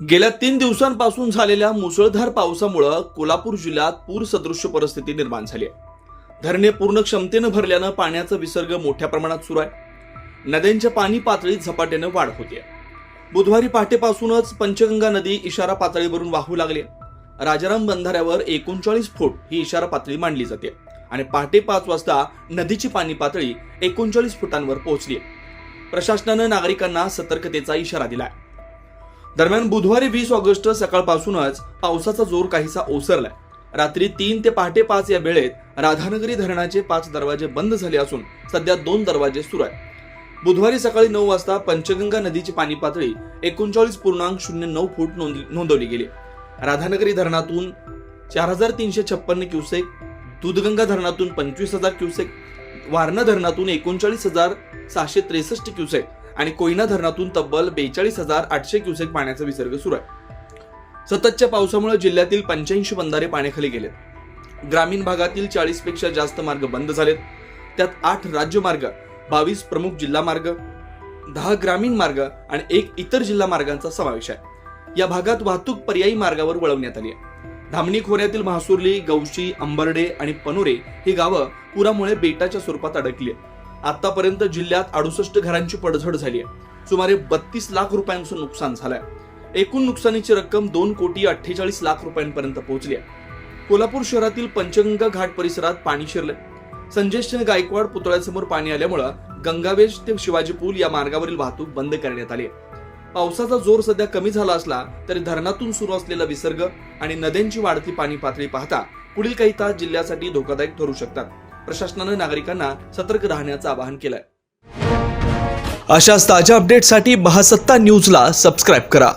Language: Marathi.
गेल्या तीन दिवसांपासून झालेल्या मुसळधार पावसामुळं कोल्हापूर जिल्ह्यात पूर सदृश्य परिस्थिती निर्माण झाली आहे. धरणे पूर्ण क्षमतेनं भरल्यानं पाण्याचा विसर्ग मोठ्या प्रमाणात सुरू आहे. नद्यांच्या पाणी पातळीत झपाट्यानं वाढ होते बुधवारी पहाटेपासूनच पंचगंगा नदी इशारा पातळीवरून वाहू लागली राजाराम बंधाऱ्यावर एकोणचाळीस फूट ही इशारा पातळी मांडली जाते आणि पहाटे पाच वाजता नदीची पाणी पातळी एकोणचाळीस फुटांवर पोहोचली प्रशासनानं नागरिकांना सतर्कतेचा इशारा दिला आहे दरम्यान बुधवारी वीस ऑगस्ट सकाळपासूनच पावसाचा जोर काहीसा ओसरलाय. रात्री तीन ते पहाटे पाच या वेळेत राधानगरी धरणाचे पाच दरवाजे बंद झाले असून सध्या दोन दरवाजे सुरू आहेत. बुधवारी सकाळी नऊ वाजता पंचगंगा नदीची पाणी पातळी एकोणचाळीस पूर्णांक शून्य नऊ फूट नोंद- नोंदवली गेली. राधानगरी धरणातून चार हजार तीनशे छप्पन्न क्युसेक दूधगंगा धरणातून पंचवीस हजार क्युसेक वारणा धरणातून एकोणचाळीस हजार सहाशे त्रेसष्ट क्युसेक आणि कोयना धरणातून तब्बल बेचाळीस हजार आठशे क्युसेक पाण्याचा विसर्ग सुरू आहे. सततच्या पावसामुळे जिल्ह्यातील पंच्याऐंशी बंधारे पाण्याखाली गेलेत. ग्रामीण भागातील चाळीसपेक्षा जास्त मार्ग बंद झालेत. त्यात आठ राज्यमार्ग बावीस प्रमुख जिल्हा मार्ग दहा ग्रामीण मार्ग आणि एक इतर जिल्हा मार्गांचा समावेश आहे. या भागात वाहतूक पर्यायी मार्गावर वळवण्यात आली आहे. धामणी खोऱ्यातील महासुर्ली गौशी अंबर्डे आणि पनोरे ही गावं पुरामुळे बेटाच्या स्वरूपात अडकली आहेत. आतापर्यंत जिल्ह्यात अडुसष्ट घरांची पडझड झाली आहे. सुमारे बत्तीस लाख रुपयांचं नुकसान झालंय. एकूण नुकसानीची रक्कम दोन कोटी अठ्ठेचाळीस लाख रुपयांपर्यंत पोहोचली आहे. कोल्हापूर शहरातील पंचगंगा घाट परिसरात पाणी शिरले संजेशन गायकवाड पुतळ्यासमोर पाणी आल्यामुळं गंगावेश ते शिवाजी पूल या मार्गावरील वाहतूक बंद करण्यात आली पावसाचा जोर सध्या कमी झाला असला तरी धरणातून सुरू असलेला विसर्ग आणि नद्यांची वाढती पाणी पातळी पाहता पुढील काही तास जिल्ह्यासाठी धोकादायक ठरू शकतात. प्रशासनानं नागरिकांना सतर्क राहण्याचं आवाहन केलंय. अशाच ताज्या अपडेटसाठी महासत्ता न्यूजला सबस्क्राईब करा.